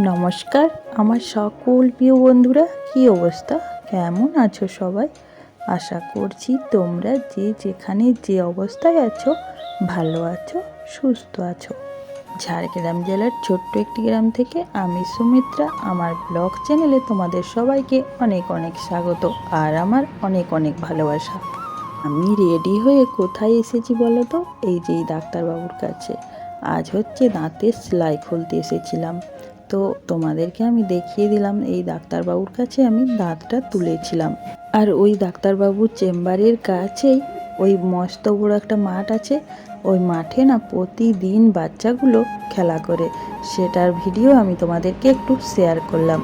নমস্কার। আমার সকল প্রিয় বন্ধুরা, কি অবস্থা? কেমন আছো সবাই? আশা করছি তোমরা যে যেখানে যে অবস্থায় আছো, ভালো আছো, সুস্থ আছো। ঝাড়গ্রাম জেলার ছোট্ট একটি গ্রাম থেকে আমি সুমিত্রা, আমার ব্লগ চ্যানেলে তোমাদের সবাইকে অনেক অনেক স্বাগত আর আমার অনেক অনেক ভালোবাসা। আমি রেডি হয়ে কোথায় এসেছি বলো তো? এই যে ডাক্তারবাবুর কাছে। আজ হচ্ছে দাঁতের সেলাই খুলতে এসেছিলাম। তো তোমাদেরকে আমি দেখিয়ে দিলাম, এই ডাক্তারবাবুর কাছে আমি দাঁতটা তুলেছিলাম। আর ওই ডাক্তারবাবুর চেম্বারের কাছেই ওই মস্ত বড় একটা মাঠ আছে, ওই মাঠে না প্রতিদিন বাচ্চাগুলো খেলা করে। সেটার ভিডিও আমি তোমাদেরকে একটু শেয়ার করলাম।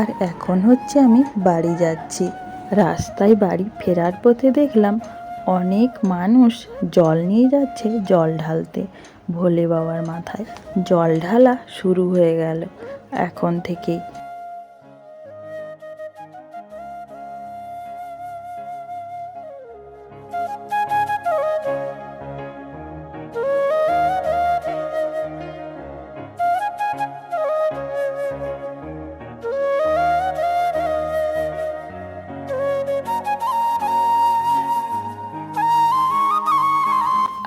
আর এখন হচ্ছে আমি বাড়ি যাচ্ছি। রাস্তায় বাড়ি ফেরার পথে দেখলাম অনেক মানুষ জল নিয়ে যাচ্ছে জল ঢালতে। ভোলে বাবার মাথায় জল ঢালা শুরু হয়ে গেল। এখন থেকেই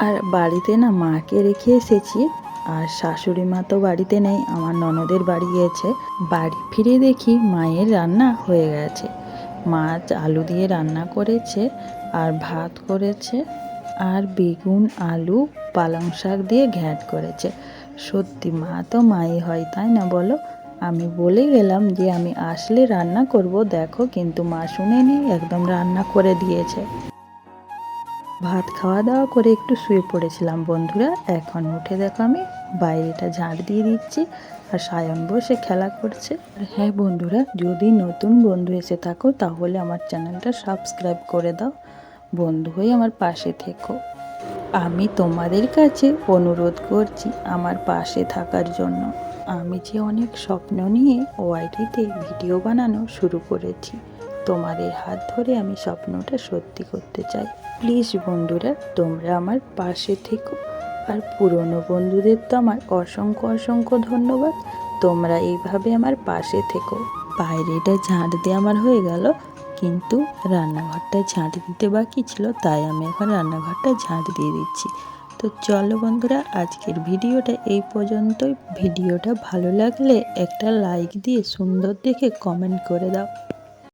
আর বাড়িতে না মাকে রেখে এসেছি। আর শাশুড়ি মা তো বাড়িতে নেই, আমার ননদের বাড়ি গিয়েছে। বাড়ি ফিরে দেখি মায়ের রান্না হয়ে গেছে। মাছ আলু দিয়ে রান্না করেছে, আর ভাত করেছে, আর বেগুন, আলু, পালং শাক দিয়ে ঘ্যাট করেছে। সত্যি মা তো মাই হয়, তাই না বলো? আমি বলে গেলাম যে আমি আসলে রান্না করব, দেখো, কিন্তু মা শুনেনি, একদম রান্না করে দিয়েছে। ভাত খাওয়া দাওয়া করে একটু শুয়ে পড়েছিলাম, বন্ধুরা। এখন উঠে দেখো আমি বাইরেটা ঝাড় দিয়ে দিচ্ছি আর সায়ন বসে খেলা করছে। আর হ্যাঁ বন্ধুরা, যদি নতুন বন্ধু এসে থাকো, তাহলে আমার চ্যানেলটা সাবস্ক্রাইব করে দাও। বন্ধু হয়ে আমার পাশে থেকো। আমি তোমাদের কাছে অনুরোধ করছি আমার পাশে থাকার জন্য। আমি যে অনেক স্বপ্ন নিয়ে ওয়াইটিতে ভিডিও বানানো শুরু করেছি। তোমাদের হাত ধরে আমি স্বপ্নটা সত্যি করতে চাই। প্লিজ বন্ধুরা, তোমরা আমার পাশে থেকো। আর পুরনো বন্ধুদের তো আমার অসংখ্য অসংখ্য ধন্যবাদ। তোমরা এইভাবে আমার পাশে থেকো। বাইরেটা ঝাঁট দিয়ে আমার হয়ে গেল, কিন্তু রান্নাঘরটা ঝাঁট দিতে বাকি ছিল, তাই আমি এখন রান্নাঘরটা ঝাঁট দিয়ে দিচ্ছি। তো চলো বন্ধুরা, আজকের ভিডিওটা এই পর্যন্তই। ভিডিওটা ভালো লাগলে একটা লাইক দিয়ে সুন্দর দেখে কমেন্ট করে দাও।